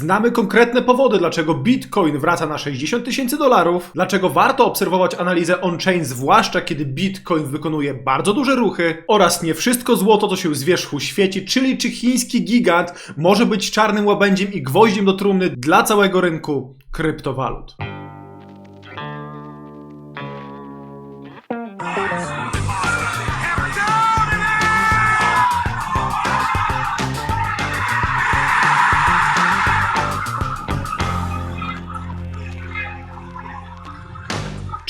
Znamy konkretne powody, dlaczego Bitcoin wraca na 60 tysięcy dolarów, dlaczego warto obserwować analizę on-chain, zwłaszcza kiedy Bitcoin wykonuje bardzo duże ruchy oraz nie wszystko złoto, co się z wierzchu świeci, czyli czy chiński gigant może być czarnym łabędziem i gwoździem do trumny dla całego rynku kryptowalut.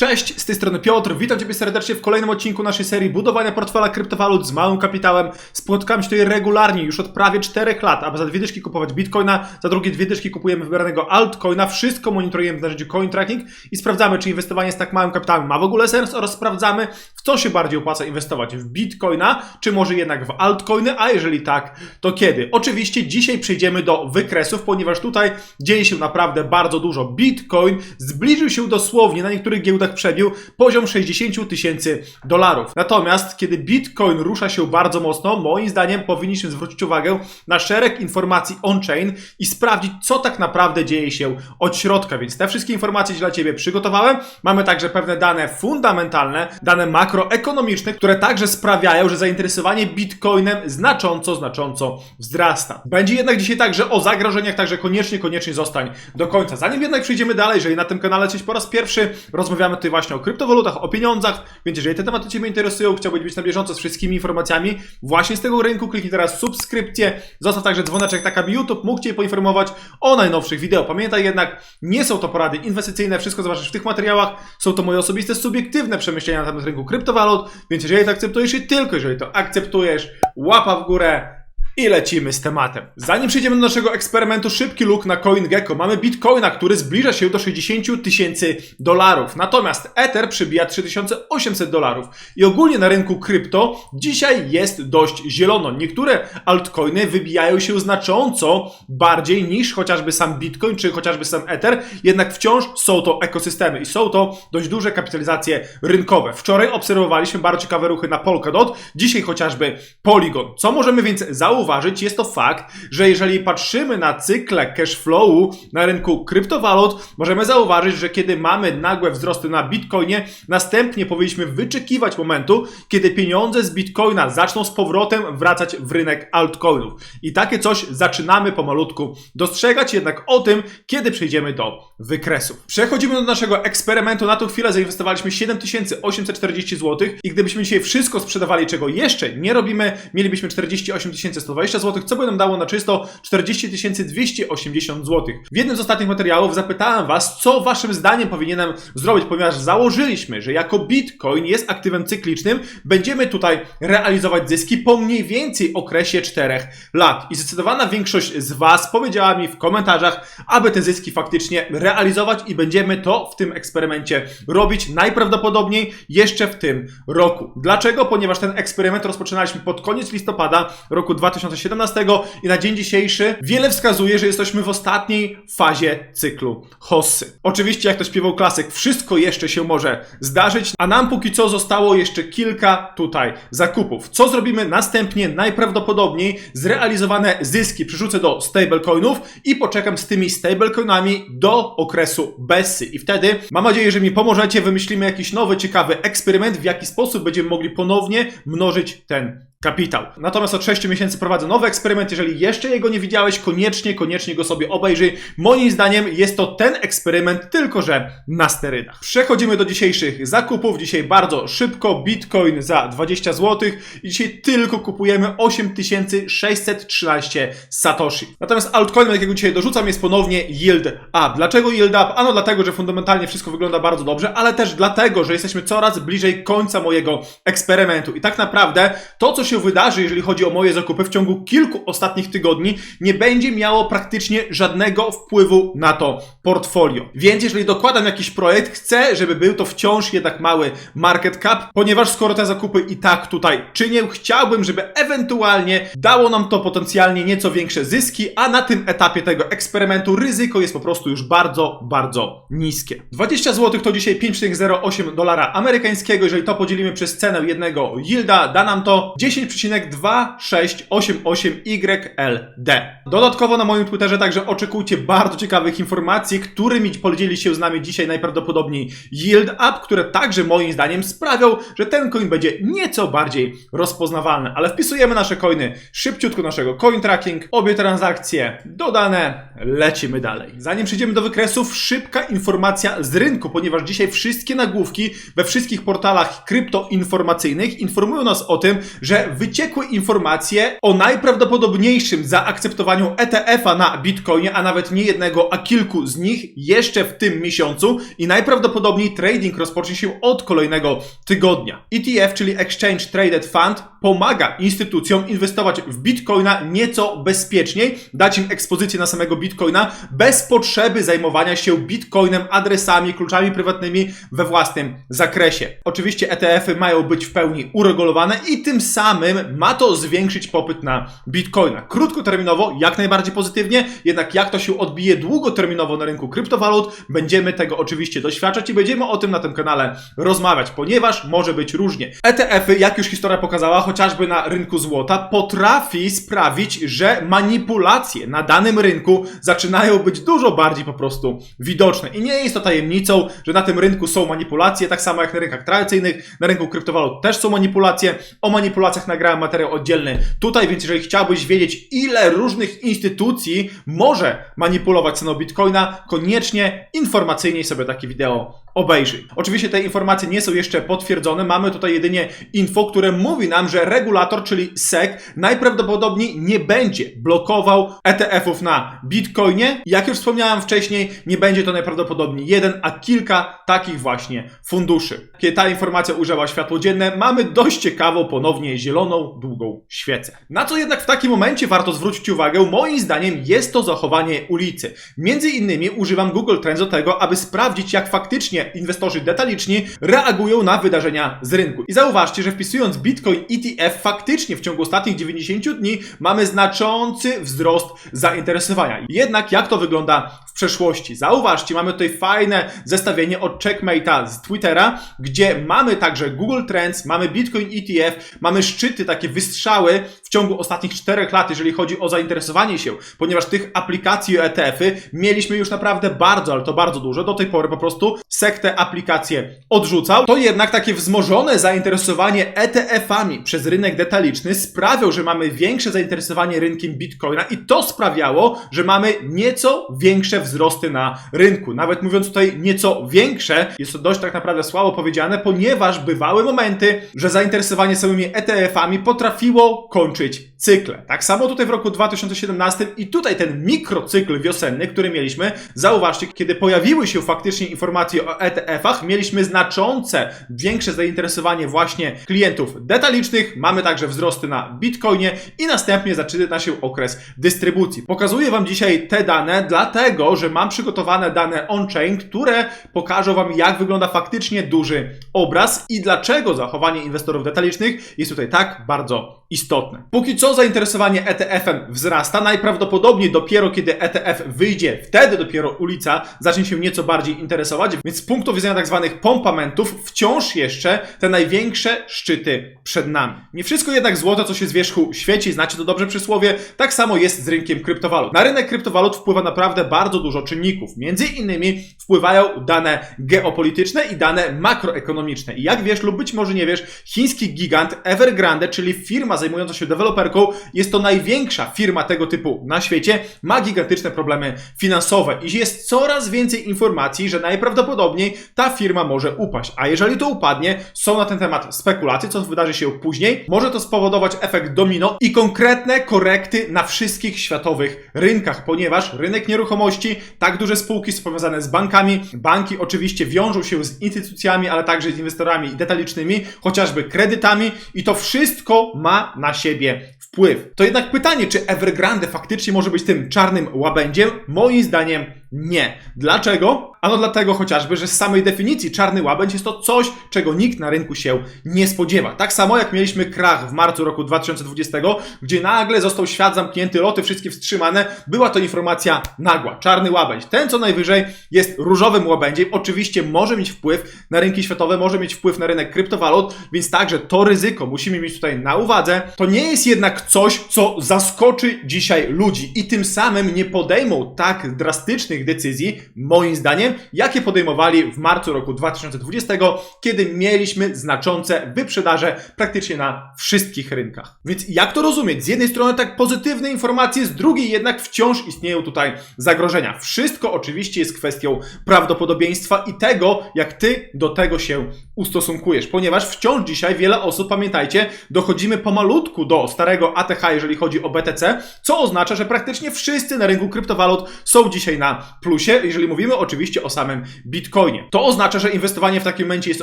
Cześć, z tej strony Piotr, witam Ciebie serdecznie w kolejnym odcinku naszej serii budowania portfela kryptowalut z małym kapitałem. Spotykamy się tutaj regularnie już od prawie 4 lat, aby za dwie dyszki kupować bitcoina, za drugie dwie dyszki kupujemy wybranego altcoina, wszystko monitorujemy w narzędziu CoinTracking i sprawdzamy, czy inwestowanie z tak małym kapitałem ma w ogóle sens oraz sprawdzamy, w co się bardziej opłaca inwestować, w bitcoina, czy może jednak w altcoiny, a jeżeli tak, to kiedy? Oczywiście dzisiaj przejdziemy do wykresów, ponieważ tutaj dzieje się naprawdę bardzo dużo. Bitcoin zbliżył się dosłownie na niektórych giełdach przebił poziom 60 tysięcy dolarów. Natomiast kiedy Bitcoin rusza się bardzo mocno, moim zdaniem powinniśmy zwrócić uwagę na szereg informacji on-chain i sprawdzić, co tak naprawdę dzieje się od środka. Więc te wszystkie informacje dla Ciebie przygotowałem. Mamy także pewne dane fundamentalne, dane makroekonomiczne, które także sprawiają, że zainteresowanie Bitcoinem znacząco, znacząco wzrasta. Będzie jednak dzisiaj także o zagrożeniach, także koniecznie, koniecznie zostań do końca. Zanim jednak przejdziemy dalej, jeżeli na tym kanale jesteś po raz pierwszy, rozmawiamy tutaj właśnie o kryptowalutach, o pieniądzach, więc jeżeli te tematy Ciebie interesują, chciałbyś być na bieżąco z wszystkimi informacjami właśnie z tego rynku, kliknij teraz subskrypcję, zostaw także dzwoneczek, tak aby YouTube mógł Cię poinformować o najnowszych wideo. Pamiętaj jednak, nie są to porady inwestycyjne, wszystko zobaczysz w tych materiałach, są to moje osobiste, subiektywne przemyślenia na temat rynku kryptowalut, więc jeżeli to akceptujesz i tylko jeżeli to akceptujesz, łapa w górę, i lecimy z tematem. Zanim przejdziemy do naszego eksperymentu, szybki look na CoinGecko. Mamy Bitcoina, który zbliża się do 60 tysięcy dolarów. Natomiast Ether przybija 3800 dolarów. I ogólnie na rynku krypto dzisiaj jest dość zielono. Niektóre altcoiny wybijają się znacząco bardziej niż chociażby sam Bitcoin, czy chociażby sam Ether. Jednak wciąż są to ekosystemy i są to dość duże kapitalizacje rynkowe. Wczoraj obserwowaliśmy bardzo ciekawe ruchy na Polkadot, dzisiaj chociażby Polygon. Co możemy więc zauważyć? Jest to fakt, że jeżeli patrzymy na cykle cash flowu na rynku kryptowalut, możemy zauważyć, że kiedy mamy nagłe wzrosty na Bitcoinie, następnie powinniśmy wyczekiwać momentu, kiedy pieniądze z Bitcoina zaczną z powrotem wracać w rynek altcoinów. I takie coś zaczynamy pomalutku dostrzegać, jednak o tym, kiedy przejdziemy do wykresów. Przechodzimy do naszego eksperymentu. Na tą chwilę zainwestowaliśmy 7840 zł i gdybyśmy dzisiaj wszystko sprzedawali, czego jeszcze nie robimy, mielibyśmy 48 120 zł, co by nam dało na czysto 40 280 zł. W jednym z ostatnich materiałów zapytałem Was, co Waszym zdaniem powinienem zrobić, ponieważ założyliśmy, że jako Bitcoin jest aktywem cyklicznym, będziemy tutaj realizować zyski po mniej więcej okresie 4 lat. I zdecydowana większość z Was powiedziała mi w komentarzach, aby te zyski faktycznie realizować i będziemy to w tym eksperymencie robić najprawdopodobniej jeszcze w tym roku. Dlaczego? Ponieważ ten eksperyment rozpoczynaliśmy pod koniec listopada roku 2017 i na dzień dzisiejszy wiele wskazuje, że jesteśmy w ostatniej fazie cyklu hossy. Oczywiście, jak to śpiewał klasyk, wszystko jeszcze się może zdarzyć, a nam póki co zostało jeszcze kilka tutaj zakupów. Co zrobimy następnie? Najprawdopodobniej zrealizowane zyski przerzucę do stablecoinów i poczekam z tymi stablecoinami do okresu Bessy. I wtedy mam nadzieję, że mi pomożecie, wymyślimy jakiś nowy, ciekawy eksperyment, w jaki sposób będziemy mogli ponownie mnożyć ten kapitał. Natomiast od 6 miesięcy prowadzę nowy eksperyment. Jeżeli jeszcze jego nie widziałeś, koniecznie, koniecznie go sobie obejrzyj. Moim zdaniem jest to ten eksperyment, tylko że na sterydach. Przechodzimy do dzisiejszych zakupów. Dzisiaj bardzo szybko. Bitcoin za 20 zł. I dzisiaj tylko kupujemy 8613 Satoshi. Natomiast altcoinem, jakiego dzisiaj dorzucam, jest ponownie Yield Up. Dlaczego Yield Up? Ano dlatego, że fundamentalnie wszystko wygląda bardzo dobrze, ale też dlatego, że jesteśmy coraz bliżej końca mojego eksperymentu. I tak naprawdę to, co się wydarzy, jeżeli chodzi o moje zakupy w ciągu kilku ostatnich tygodni, nie będzie miało praktycznie żadnego wpływu na to portfolio. Więc jeżeli dokładam jakiś projekt, chcę, żeby był to wciąż jednak mały market cap, ponieważ skoro te zakupy i tak tutaj czynię, chciałbym, żeby ewentualnie dało nam to potencjalnie nieco większe zyski, a na tym etapie tego eksperymentu ryzyko jest po prostu już bardzo, bardzo niskie. 20 zł to dzisiaj 5,08 dolara amerykańskiego. Jeżeli to podzielimy przez cenę jednego yielda, da nam to 10 10,2688YLD. Dodatkowo na moim Twitterze także oczekujcie bardzo ciekawych informacji, którymi podzieli się z nami dzisiaj najprawdopodobniej Yield Up, które także moim zdaniem sprawią, że ten coin będzie nieco bardziej rozpoznawalny. Ale wpisujemy nasze coiny szybciutko naszego coin tracking, obie transakcje dodane, lecimy dalej. Zanim przejdziemy do wykresów, szybka informacja z rynku, ponieważ dzisiaj wszystkie nagłówki we wszystkich portalach kryptoinformacyjnych informują nas o tym, że wyciekły informacje o najprawdopodobniejszym zaakceptowaniu ETF-a na Bitcoinie, a nawet nie jednego, a kilku z nich jeszcze w tym miesiącu i najprawdopodobniej trading rozpocznie się od kolejnego tygodnia. ETF, czyli Exchange Traded Fund, pomaga instytucjom inwestować w Bitcoina nieco bezpieczniej, dać im ekspozycję na samego Bitcoina bez potrzeby zajmowania się Bitcoinem, adresami, kluczami prywatnymi we własnym zakresie. Oczywiście ETF-y mają być w pełni uregulowane i tym samym ma to zwiększyć popyt na Bitcoina. Krótkoterminowo jak najbardziej pozytywnie, jednak jak to się odbije długoterminowo na rynku kryptowalut, będziemy tego oczywiście doświadczać i będziemy o tym na tym kanale rozmawiać, ponieważ może być różnie. ETF-y, jak już historia pokazała, chociażby na rynku złota, potrafi sprawić, że manipulacje na danym rynku zaczynają być dużo bardziej po prostu widoczne. I nie jest to tajemnicą, że na tym rynku są manipulacje, tak samo jak na rynkach tradycyjnych, na rynku kryptowalut też są manipulacje. O manipulacjach nagrałem materiał oddzielny. Tutaj, więc jeżeli chciałbyś wiedzieć, ile różnych instytucji może manipulować ceną Bitcoina, koniecznie informacyjnie sobie takie wideo obejrzyj. Oczywiście te informacje nie są jeszcze potwierdzone, mamy tutaj jedynie info, które mówi nam, że regulator, czyli SEC, najprawdopodobniej nie będzie blokował ETF-ów na Bitcoinie. Jak już wspomniałem wcześniej, nie będzie to najprawdopodobniej jeden, a kilka takich właśnie funduszy. Kiedy ta informacja ujrzała światło dzienne, mamy dość ciekawą, ponownie zieloną, długą świecę. Na co jednak w takim momencie warto zwrócić uwagę, moim zdaniem jest to zachowanie ulicy. Między innymi używam Google Trends do tego, aby sprawdzić, jak faktycznie inwestorzy detaliczni reagują na wydarzenia z rynku. I zauważcie, że wpisując Bitcoin ETF, faktycznie w ciągu ostatnich 90 dni mamy znaczący wzrost zainteresowania. Jednak jak to wygląda w przeszłości? Zauważcie, mamy tutaj fajne zestawienie od Checkmate'a z Twittera, gdzie mamy także Google Trends, mamy Bitcoin ETF, mamy szczyty, takie wystrzały ciągu ostatnich 4 lat, jeżeli chodzi o zainteresowanie się, ponieważ tych aplikacji ETF-y mieliśmy już naprawdę bardzo, ale to bardzo dużo. Do tej pory po prostu SEC te aplikacje odrzucał. To jednak takie wzmożone zainteresowanie ETF-ami przez rynek detaliczny sprawiał, że mamy większe zainteresowanie rynkiem Bitcoina i to sprawiało, że mamy nieco większe wzrosty na rynku. Nawet mówiąc tutaj nieco większe, jest to dość tak naprawdę słabo powiedziane, ponieważ bywały momenty, że zainteresowanie samymi ETF-ami potrafiło kończyć cykle. Tak samo tutaj w roku 2017 i tutaj ten mikrocykl wiosenny, który mieliśmy, zauważcie, kiedy pojawiły się faktycznie informacje o ETF-ach, mieliśmy znaczące większe zainteresowanie właśnie klientów detalicznych, mamy także wzrosty na Bitcoinie i następnie zaczyna się okres dystrybucji. Pokazuję Wam dzisiaj te dane, dlatego, że mam przygotowane dane on-chain, które pokażą Wam, jak wygląda faktycznie duży obraz i dlaczego zachowanie inwestorów detalicznych jest tutaj tak bardzo istotne. Póki co zainteresowanie ETF-em wzrasta, najprawdopodobniej dopiero kiedy ETF wyjdzie, wtedy dopiero ulica zacznie się nieco bardziej interesować, więc z punktu widzenia tak zwanych pompamentów wciąż jeszcze te największe szczyty przed nami. Nie wszystko jednak złoto, co się z wierzchu świeci, znacie to dobrze przysłowie, tak samo jest z rynkiem kryptowalut. Na rynek kryptowalut wpływa naprawdę bardzo dużo czynników. Między innymi wpływają dane geopolityczne i dane makroekonomiczne. I jak wiesz lub być może nie wiesz, chiński gigant Evergrande, czyli firma zajmująca się deweloperką, jest to największa firma tego typu na świecie, ma gigantyczne problemy finansowe i jest coraz więcej informacji, że najprawdopodobniej ta firma może upaść. A jeżeli to upadnie, są na ten temat spekulacje, co wydarzy się później. Może to spowodować efekt domino i konkretne korekty na wszystkich światowych rynkach, ponieważ rynek nieruchomości, tak duże spółki są powiązane z bankami. Banki oczywiście wiążą się z instytucjami, ale także z inwestorami detalicznymi, chociażby kredytami i to wszystko ma na siebie wpływ. To jednak pytanie, czy Evergrande faktycznie może być tym czarnym łabędziem? Moim zdaniem nie. Dlaczego? Ano dlatego chociażby, że z samej definicji czarny łabędź jest to coś, czego nikt na rynku się nie spodziewa. Tak samo jak mieliśmy krach w marcu roku 2020, gdzie nagle został świat zamknięty, loty wszystkie wstrzymane, była to informacja nagła. Czarny łabędź. Ten co najwyżej jest różowym łabędziem. Oczywiście może mieć wpływ na rynki światowe, może mieć wpływ na rynek kryptowalut, więc także to ryzyko musimy mieć tutaj na uwadze. To nie jest jednak coś, co zaskoczy dzisiaj ludzi i tym samym nie podejmą tak drastycznych decyzji, moim zdaniem, jakie podejmowali w marcu roku 2020, kiedy mieliśmy znaczące wyprzedaże praktycznie na wszystkich rynkach. Więc jak to rozumieć? Z jednej strony tak pozytywne informacje, z drugiej jednak wciąż istnieją tutaj zagrożenia. Wszystko oczywiście jest kwestią prawdopodobieństwa i tego, jak ty do tego się ustosunkujesz, ponieważ wciąż dzisiaj wiele osób, pamiętajcie, dochodzimy pomalutku do starego ATH, jeżeli chodzi o BTC, co oznacza, że praktycznie wszyscy na rynku kryptowalut są dzisiaj na plusie, jeżeli mówimy oczywiście o samym Bitcoinie. To oznacza, że inwestowanie w takim momencie jest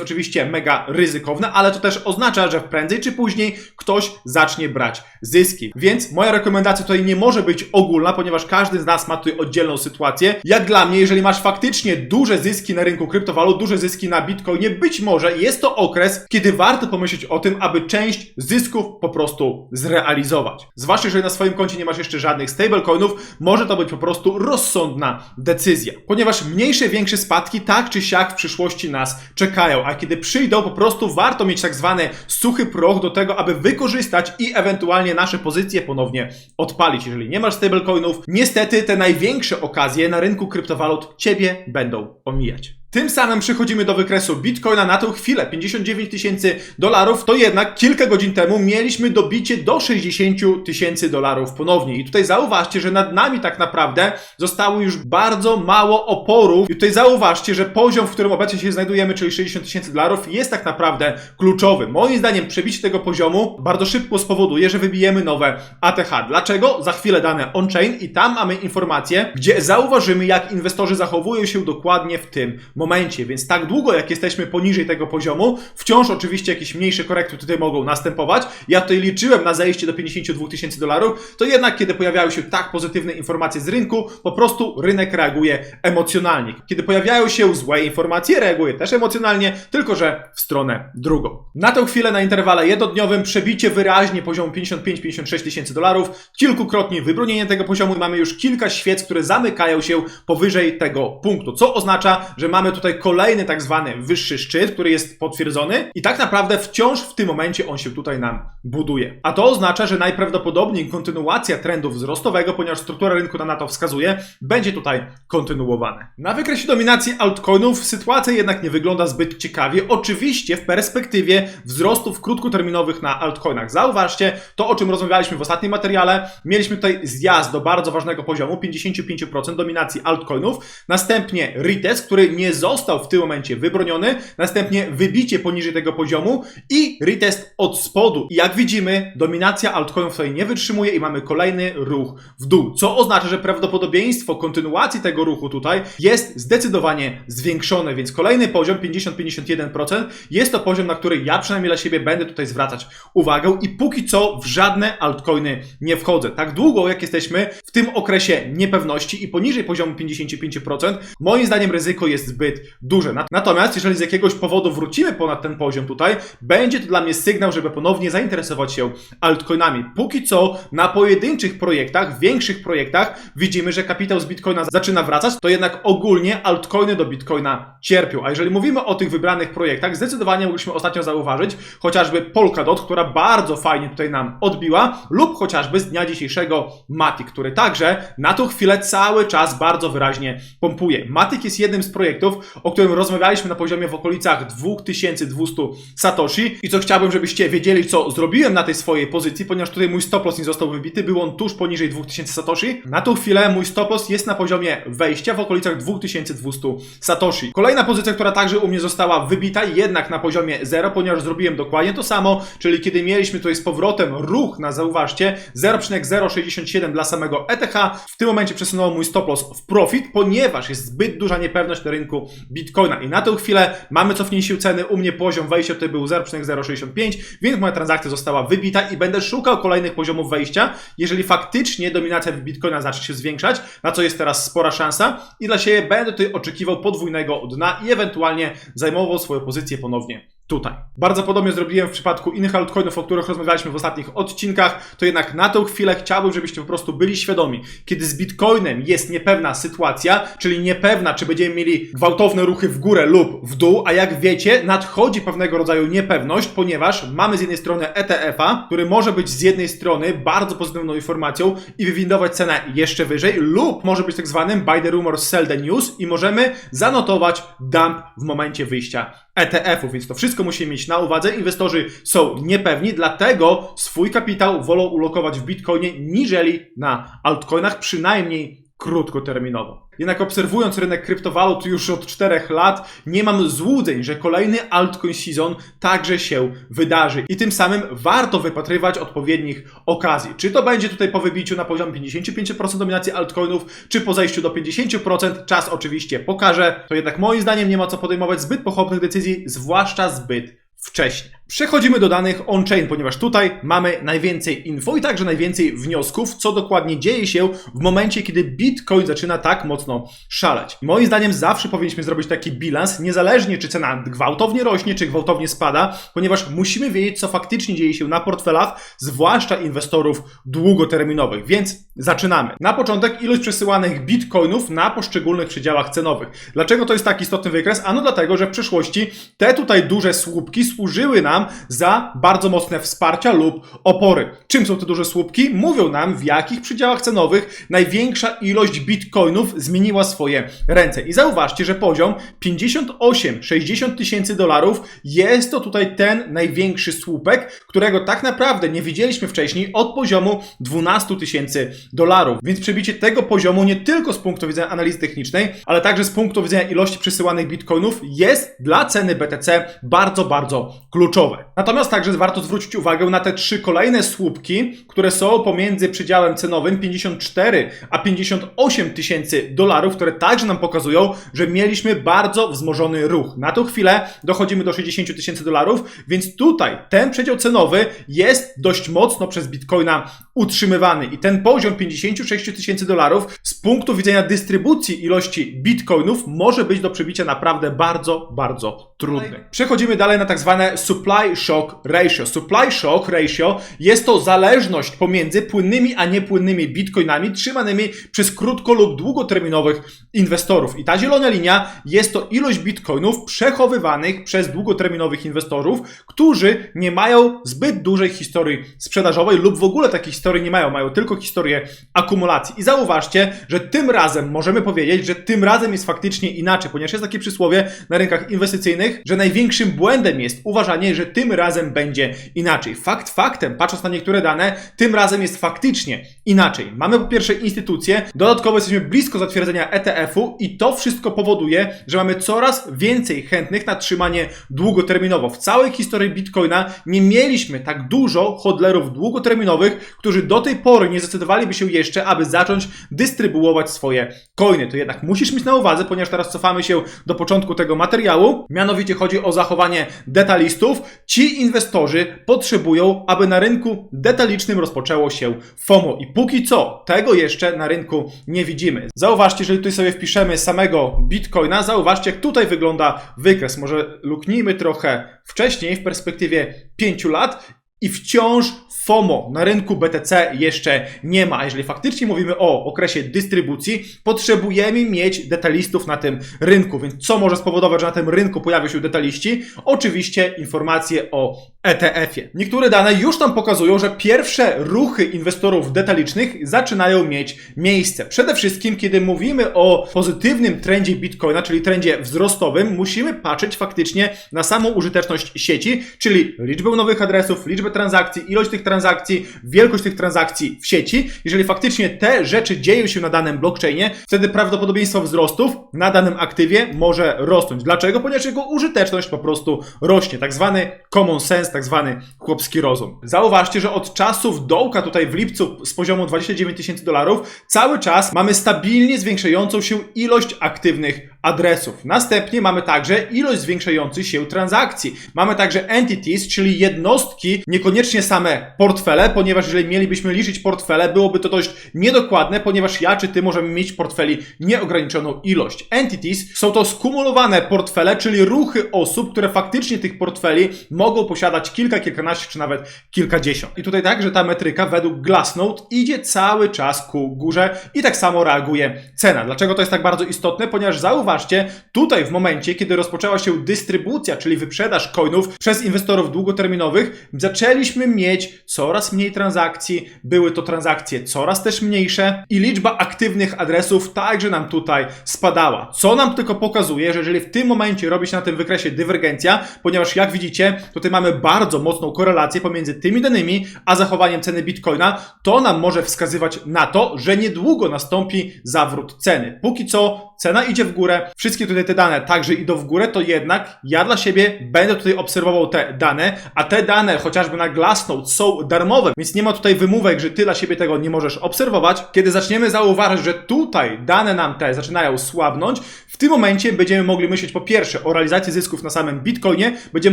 oczywiście mega ryzykowne, ale to też oznacza, że prędzej czy później ktoś zacznie brać zyski. Więc moja rekomendacja tutaj nie może być ogólna, ponieważ każdy z nas ma tutaj oddzielną sytuację. Jak dla mnie, jeżeli masz faktycznie duże zyski na rynku kryptowalut, duże zyski na Bitcoinie, być może jest to okres, kiedy warto pomyśleć o tym, aby część zysków po prostu zrealizować. Zwłaszcza jeżeli na swoim koncie nie masz jeszcze żadnych stablecoinów, może to być po prostu rozsądna decyzja. Ponieważ mniejsze, większe spadki tak czy siak w przyszłości nas czekają, a kiedy przyjdą, po prostu warto mieć tak zwany suchy proch do tego, aby wykorzystać i ewentualnie nasze pozycje ponownie odpalić. Jeżeli nie masz stablecoinów, niestety te największe okazje na rynku kryptowalut ciebie będą omijać. Tym samym przechodzimy do wykresu Bitcoina na tę chwilę 59 tysięcy dolarów, to jednak kilka godzin temu mieliśmy dobicie do 60 tysięcy dolarów ponownie. I tutaj zauważcie, że nad nami tak naprawdę zostało już bardzo mało oporów. I tutaj zauważcie, że poziom, w którym obecnie się znajdujemy, czyli 60 tysięcy dolarów, jest tak naprawdę kluczowy. Moim zdaniem przebicie tego poziomu bardzo szybko spowoduje, że wybijemy nowe ATH. Dlaczego? Za chwilę dane on-chain i tam mamy informacje, gdzie zauważymy, jak inwestorzy zachowują się dokładnie w tym momencie, więc tak długo jak jesteśmy poniżej tego poziomu, wciąż oczywiście jakieś mniejsze korekty tutaj mogą następować. Ja tutaj liczyłem na zejście do 52 tysięcy dolarów, to jednak kiedy pojawiają się tak pozytywne informacje z rynku, po prostu rynek reaguje emocjonalnie. Kiedy pojawiają się złe informacje, reaguje też emocjonalnie, tylko że w stronę drugą. Na tę chwilę na interwale jednodniowym przebicie wyraźnie poziomu 55-56 tysięcy dolarów, kilkukrotnie wybronienie tego poziomu i mamy już kilka świec, które zamykają się powyżej tego punktu, co oznacza, że mamy tutaj kolejny tak zwany wyższy szczyt, który jest potwierdzony i tak naprawdę wciąż w tym momencie on się tutaj nam buduje. A to oznacza, że najprawdopodobniej kontynuacja trendu wzrostowego, ponieważ struktura rynku na to wskazuje, będzie tutaj kontynuowane. Na wykresie dominacji altcoinów sytuacja jednak nie wygląda zbyt ciekawie. Oczywiście w perspektywie wzrostów krótkoterminowych na altcoinach. Zauważcie to, o czym rozmawialiśmy w ostatnim materiale. Mieliśmy tutaj zjazd do bardzo ważnego poziomu 55% dominacji altcoinów. Następnie retest, który nie został w tym momencie wybroniony. Następnie wybicie poniżej tego poziomu i retest od spodu. I jak widzimy, dominacja altcoinów tutaj nie wytrzymuje i mamy kolejny ruch w dół. Co oznacza, że prawdopodobieństwo kontynuacji tego ruchu tutaj jest zdecydowanie zwiększone, więc kolejny poziom 50-51% jest to poziom, na który ja przynajmniej dla siebie będę tutaj zwracać uwagę i póki co w żadne altcoiny nie wchodzę. Tak długo jak jesteśmy w tym okresie niepewności i poniżej poziomu 55%, moim zdaniem ryzyko jest zbyt duże. Natomiast jeżeli z jakiegoś powodu wrócimy ponad ten poziom tutaj, będzie to dla mnie sygnał, żeby ponownie zainteresować się altcoinami. Póki co na pojedynczych projektach, większych projektach widzimy, że kapitał z Bitcoina zaczyna wracać, to jednak ogólnie altcoiny do Bitcoina cierpią. A jeżeli mówimy o tych wybranych projektach, zdecydowanie mogliśmy ostatnio zauważyć chociażby Polkadot, która bardzo fajnie tutaj nam odbiła, lub chociażby z dnia dzisiejszego Matic, który także na tą chwilę cały czas bardzo wyraźnie pompuje. Matic jest jednym z projektów, o którym rozmawialiśmy na poziomie w okolicach 2200 Satoshi i co chciałbym, żebyście wiedzieli, co zrobiłem na tej swojej pozycji, ponieważ tutaj mój stop loss nie został wybity, był on tuż poniżej 2000 Satoshi. Na tą chwilę mój stop loss jest na poziomie wejścia w okolicach 2200 Satoshi. Kolejna pozycja, która także u mnie została wybita, jednak na poziomie 0, ponieważ zrobiłem dokładnie to samo, czyli kiedy mieliśmy tutaj z powrotem ruch na, zauważcie, 0,067 dla samego ETH, w tym momencie przesunął mój stop loss w profit, ponieważ jest zbyt duża niepewność na rynku Bitcoina. I na tę chwilę mamy cofnięcie ceny. U mnie poziom wejścia tutaj był 0,065, więc moja transakcja została wybita i będę szukał kolejnych poziomów wejścia, jeżeli faktycznie dominacja Bitcoina zacznie się zwiększać, na co jest teraz spora szansa i dla siebie będę tutaj oczekiwał podwójnego dna i ewentualnie zajmował swoją pozycję ponownie tutaj. Bardzo podobnie zrobiłem w przypadku innych altcoinów, o których rozmawialiśmy w ostatnich odcinkach, to jednak na tę chwilę chciałbym, żebyście po prostu byli świadomi, kiedy z Bitcoinem jest niepewna sytuacja, czyli niepewna, czy będziemy mieli gwałtowne ruchy w górę lub w dół, a jak wiecie, nadchodzi pewnego rodzaju niepewność, ponieważ mamy z jednej strony ETF-a, który może być z jednej strony bardzo pozytywną informacją i wywindować cenę jeszcze wyżej, lub może być tak zwanym buy the rumor, sell the news i możemy zanotować dump w momencie wyjścia ETF-ów, więc to wszystko musimy mieć na uwadze. Inwestorzy są niepewni, dlatego swój kapitał wolą ulokować w Bitcoinie niżeli na altcoinach, przynajmniej krótkoterminowo. Jednak obserwując rynek kryptowalut już od 4 lat, nie mam złudzeń, że kolejny altcoin season także się wydarzy i tym samym warto wypatrywać odpowiednich okazji. Czy to będzie tutaj po wybiciu na poziom 55% dominacji altcoinów, czy po zejściu do 50%, czas oczywiście pokaże. To jednak moim zdaniem nie ma co podejmować zbyt pochopnych decyzji, zwłaszcza zbyt wcześnie. Przechodzimy do danych on-chain, ponieważ tutaj mamy najwięcej info i także najwięcej wniosków, co dokładnie dzieje się w momencie, kiedy Bitcoin zaczyna tak mocno szaleć. Moim zdaniem zawsze powinniśmy zrobić taki bilans, niezależnie czy cena gwałtownie rośnie, czy gwałtownie spada, ponieważ musimy wiedzieć, co faktycznie dzieje się na portfelach, zwłaszcza inwestorów długoterminowych. Więc zaczynamy. Na początek ilość przesyłanych bitcoinów na poszczególnych przedziałach cenowych. Dlaczego to jest tak istotny wykres? Ano dlatego, że w przeszłości te tutaj duże słupki służyły nam za bardzo mocne wsparcia lub opory. Czym są te duże słupki? Mówią nam, w jakich przedziałach cenowych największa ilość bitcoinów zmieniła swoje ręce. I zauważcie, że poziom 58-60 tysięcy dolarów jest to tutaj ten największy słupek, którego tak naprawdę nie widzieliśmy wcześniej od poziomu 12 tysięcy dolarów. Więc przebicie tego poziomu nie tylko z punktu widzenia analizy technicznej, ale także z punktu widzenia ilości przesyłanych bitcoinów jest dla ceny BTC bardzo, bardzo kluczowe. Natomiast także warto zwrócić uwagę na te trzy kolejne słupki, które są pomiędzy przedziałem cenowym 54 a 58 tysięcy dolarów, które także nam pokazują, że mieliśmy bardzo wzmożony ruch. Na tą chwilę dochodzimy do 60 tysięcy dolarów, więc tutaj ten przedział cenowy jest dość mocno przez Bitcoina utrzymywany i ten poziom 56 tysięcy dolarów z punktu widzenia dystrybucji ilości bitcoinów może być do przebicia naprawdę bardzo, bardzo trudny. Przechodzimy dalej na tak zwane supply shock ratio. Supply shock ratio jest to zależność pomiędzy płynnymi a niepłynnymi bitcoinami trzymanymi przez krótko lub długoterminowych inwestorów. I ta zielona linia jest to ilość bitcoinów przechowywanych przez długoterminowych inwestorów, którzy nie mają zbyt dużej historii sprzedażowej lub w ogóle takiej historii nie mają, mają tylko historię akumulacji. I zauważcie, że tym razem możemy powiedzieć, że tym razem jest faktycznie inaczej, ponieważ jest takie przysłowie na rynkach inwestycyjnych, że największym błędem jest uważanie, że tym razem będzie inaczej. Fakt faktem, patrząc na niektóre dane, tym razem jest faktycznie inaczej. Mamy po pierwsze instytucje, dodatkowo jesteśmy blisko zatwierdzenia ETF-u i to wszystko powoduje, że mamy coraz więcej chętnych na trzymanie długoterminowo. W całej historii Bitcoina nie mieliśmy tak dużo hodlerów długoterminowych, którzy do tej pory nie zdecydowaliby się jeszcze, aby zacząć dystrybuować swoje coiny. To jednak musisz mieć na uwadze, ponieważ teraz cofamy się do początku tego materiału. Mianowicie chodzi o zachowanie detalistów. Ci inwestorzy potrzebują, aby na rynku detalicznym rozpoczęło się FOMO. I póki co tego jeszcze na rynku nie widzimy. Zauważcie, jeżeli tutaj sobie wpiszemy samego Bitcoina, zauważcie, jak tutaj wygląda wykres. Może luknijmy trochę wcześniej, w perspektywie 5 lat i wciąż FOMO na rynku BTC jeszcze nie ma. Jeżeli faktycznie mówimy o okresie dystrybucji, potrzebujemy mieć detalistów na tym rynku. Więc co może spowodować, że na tym rynku pojawią się detaliści? Oczywiście informacje o ETF-ie. Niektóre dane już tam pokazują, że pierwsze ruchy inwestorów detalicznych zaczynają mieć miejsce. Przede wszystkim, kiedy mówimy o pozytywnym trendzie Bitcoina, czyli trendzie wzrostowym, musimy patrzeć faktycznie na samą użyteczność sieci, czyli liczbę nowych adresów, liczbę transakcji, ilość tych transakcji, wielkość tych transakcji w sieci. Jeżeli faktycznie te rzeczy dzieją się na danym blockchainie, wtedy prawdopodobieństwo wzrostów na danym aktywie może rosnąć. Dlaczego? Ponieważ jego użyteczność po prostu rośnie. Tak zwany common sense, tak zwany chłopski rozum. Zauważcie, że od czasów dołka tutaj w lipcu z poziomu 29 tysięcy dolarów cały czas mamy stabilnie zwiększającą się ilość aktywnych adresów. Następnie mamy także ilość zwiększających się transakcji. Mamy także entities, czyli jednostki, niekoniecznie same portfele, ponieważ jeżeli mielibyśmy liczyć portfele, byłoby to dość niedokładne, ponieważ ja czy ty możemy mieć portfeli nieograniczoną ilość. Entities są to skumulowane portfele, czyli ruchy osób, które faktycznie tych portfeli mogą posiadać kilka, kilkanaście czy nawet kilkadziesiąt. I tutaj także ta metryka według Glassnode idzie cały czas ku górze i tak samo reaguje cena. Dlaczego to jest tak bardzo istotne? Ponieważ zauważcie, tutaj w momencie, kiedy rozpoczęła się dystrybucja, czyli wyprzedaż coinów przez inwestorów długoterminowych, zaczęliśmy mieć coraz mniej transakcji, były to transakcje coraz też mniejsze i liczba aktywnych adresów także nam tutaj spadała. Co nam tylko pokazuje, że jeżeli w tym momencie robi się na tym wykresie dywergencja, ponieważ jak widzicie, tutaj mamy bardzo mocną korelację pomiędzy tymi danymi, a zachowaniem ceny Bitcoina, to nam może wskazywać na to, że niedługo nastąpi zawrót ceny. Póki co cena idzie w górę, wszystkie tutaj te dane także idą w górę, to jednak ja dla siebie będę tutaj obserwował te dane, a te dane chociażby na Glassnode są darmowe, więc nie ma tutaj wymówek, że ty dla siebie tego nie możesz obserwować. Kiedy zaczniemy zauważyć, że tutaj dane nam te zaczynają słabnąć, w tym momencie będziemy mogli myśleć po pierwsze o realizacji zysków na samym Bitcoinie, będziemy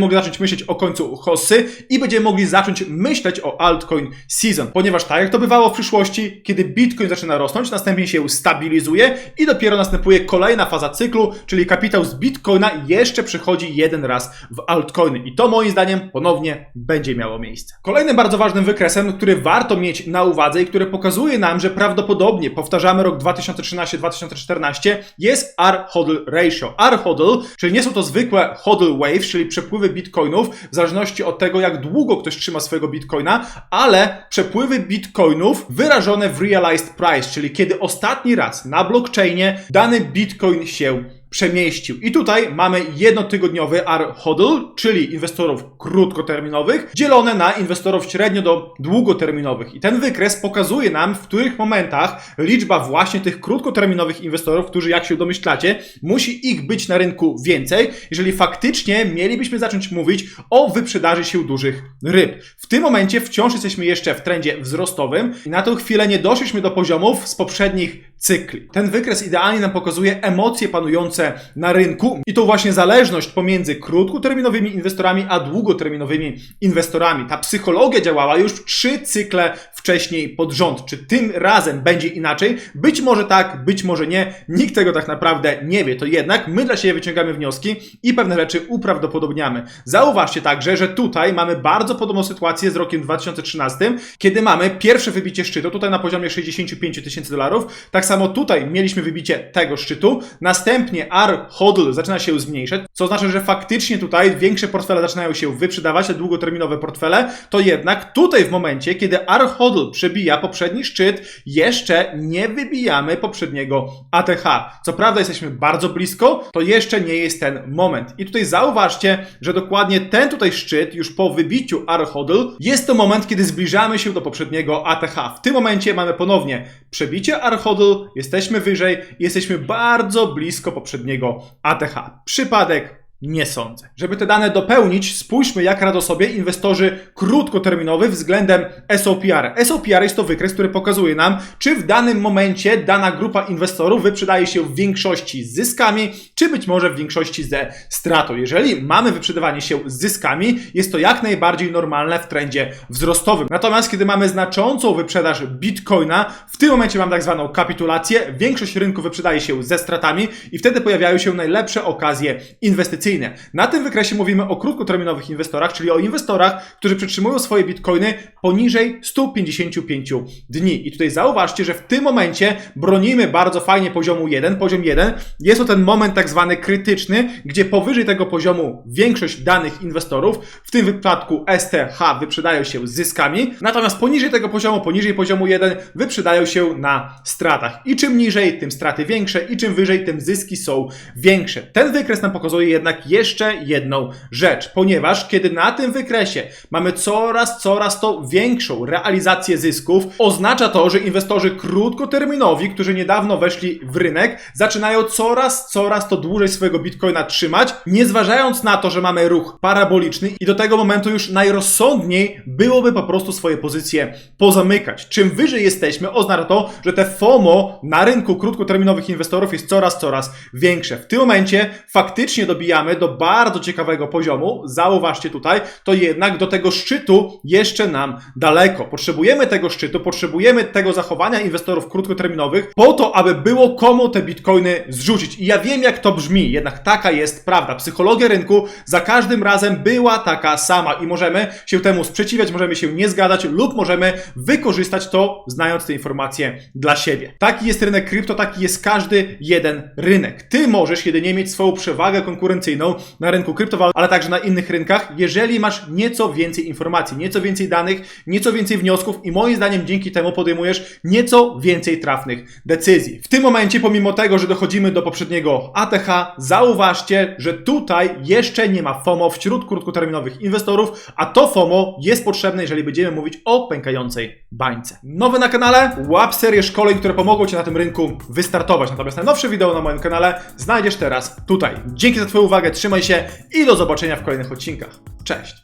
mogli zacząć myśleć o końcu hossy i będziemy mogli zacząć myśleć o altcoin season, ponieważ tak jak to bywało w przyszłości, kiedy Bitcoin zaczyna rosnąć, następnie się stabilizuje i dopiero następuje kolejna faza cyklu, czyli kapitał z Bitcoina jeszcze przychodzi jeden raz w altcoiny i to moim zdaniem ponownie będzie miało miejsce. Kolejnym bardzo ważnym wykresem, który warto mieć na uwadze i który pokazuje nam, że prawdopodobnie powtarzamy rok 2013-2014 jest R-HODL ratio. R-HODL, czyli nie są to zwykłe HODL waves, czyli przepływy bitcoinów w zależności od tego, jak długo ktoś trzyma swojego bitcoina, ale przepływy bitcoinów wyrażone w realized price, czyli kiedy ostatni raz na blockchainie dany bitcoin się przemieścił. I tutaj mamy jednotygodniowy AR HODL, czyli inwestorów krótkoterminowych, dzielone na inwestorów średnio do długoterminowych. I ten wykres pokazuje nam, w których momentach liczba właśnie tych krótkoterminowych inwestorów, którzy jak się domyślacie, musi ich być na rynku więcej, jeżeli faktycznie mielibyśmy zacząć mówić o wyprzedaży się dużych ryb. W tym momencie wciąż jesteśmy jeszcze w trendzie wzrostowym i na tę chwilę nie doszliśmy do poziomów z poprzednich cykli. Ten wykres idealnie nam pokazuje emocje panujące na rynku i to właśnie zależność pomiędzy krótkoterminowymi inwestorami a długoterminowymi inwestorami. Ta psychologia działała już trzy cykle wcześniej pod rząd. Czy tym razem będzie inaczej? Być może tak, być może nie. Nikt tego tak naprawdę nie wie. To jednak my dla siebie wyciągamy wnioski i pewne rzeczy uprawdopodobniamy. Zauważcie także, że tutaj mamy bardzo podobną sytuację z rokiem 2013, kiedy mamy pierwsze wybicie szczytu, tutaj na poziomie 65 tysięcy dolarów. Tak samo tutaj mieliśmy wybicie tego szczytu. Następnie R hodl zaczyna się zmniejszać, co oznacza, że faktycznie tutaj większe portfele zaczynają się wyprzedawać, te długoterminowe portfele, to jednak tutaj w momencie, kiedy R hodl przebija poprzedni szczyt, jeszcze nie wybijamy poprzedniego ATH. Co prawda jesteśmy bardzo blisko, to jeszcze nie jest ten moment. I tutaj zauważcie, że dokładnie ten tutaj szczyt, już po wybiciu R hodl, jest to moment, kiedy zbliżamy się do poprzedniego ATH. W tym momencie mamy ponownie przebicie R hodl, jesteśmy wyżej, jesteśmy bardzo blisko poprzedniego ATH. Przypadek nie sądzę. Żeby te dane dopełnić, spójrzmy jak radzą sobie inwestorzy krótkoterminowi względem SOPR. SOPR jest to wykres, który pokazuje nam, czy w danym momencie dana grupa inwestorów wyprzedaje się w większości z zyskami, czy być może w większości ze stratą. Jeżeli mamy wyprzedawanie się z zyskami, jest to jak najbardziej normalne w trendzie wzrostowym. Natomiast kiedy mamy znaczącą wyprzedaż Bitcoina, w tym momencie mamy tak zwaną kapitulację, większość rynku wyprzedaje się ze stratami i wtedy pojawiają się najlepsze okazje inwestycyjne. Na tym wykresie mówimy o krótkoterminowych inwestorach, czyli o inwestorach, którzy przytrzymują swoje bitcoiny poniżej 155 dni. I tutaj zauważcie, że w tym momencie bronimy bardzo fajnie poziomu 1. Poziom 1 jest to ten moment tak zwany krytyczny, gdzie powyżej tego poziomu większość danych inwestorów, w tym wypadku STH, wyprzedają się z zyskami, natomiast poniżej tego poziomu, poniżej poziomu 1, wyprzedają się na stratach. I czym niżej, tym straty większe, i czym wyżej, tym zyski są większe. Ten wykres nam pokazuje jednak, jednak jeszcze jedną rzecz, ponieważ kiedy na tym wykresie mamy coraz, coraz to większą realizację zysków, oznacza to, że inwestorzy krótkoterminowi, którzy niedawno weszli w rynek, zaczynają coraz, coraz to dłużej swojego bitcoina trzymać, nie zważając na to, że mamy ruch paraboliczny i do tego momentu już najrozsądniej byłoby po prostu swoje pozycje pozamykać. Czym wyżej jesteśmy, oznacza to, że te FOMO na rynku krótkoterminowych inwestorów jest coraz, coraz większe. W tym momencie faktycznie dobijamy do bardzo ciekawego poziomu. Zauważcie tutaj, to jednak do tego szczytu jeszcze nam daleko. Potrzebujemy tego szczytu, potrzebujemy tego zachowania inwestorów krótkoterminowych po to, aby było komu te bitcoiny zrzucić. I ja wiem, jak to brzmi, jednak taka jest prawda. Psychologia rynku za każdym razem była taka sama i możemy się temu sprzeciwiać, możemy się nie zgadzać lub możemy wykorzystać to, znając te informacje dla siebie. Taki jest rynek krypto, taki jest każdy jeden rynek. Ty możesz jedynie mieć swoją przewagę konkurencyjną na rynku kryptowalut, ale także na innych rynkach, jeżeli masz nieco więcej informacji, nieco więcej danych, nieco więcej wniosków i moim zdaniem dzięki temu podejmujesz nieco więcej trafnych decyzji. W tym momencie, pomimo tego, że dochodzimy do poprzedniego ATH, zauważcie, że tutaj jeszcze nie ma FOMO wśród krótkoterminowych inwestorów, a to FOMO jest potrzebne, jeżeli będziemy mówić o pękającej bańce. Nowy na kanale, łap serię szkoleń, które pomogą Ci na tym rynku wystartować. Natomiast najnowsze wideo na moim kanale znajdziesz teraz tutaj. Dzięki za Twoją uwagę, trzymaj się i do zobaczenia w kolejnych odcinkach. Cześć!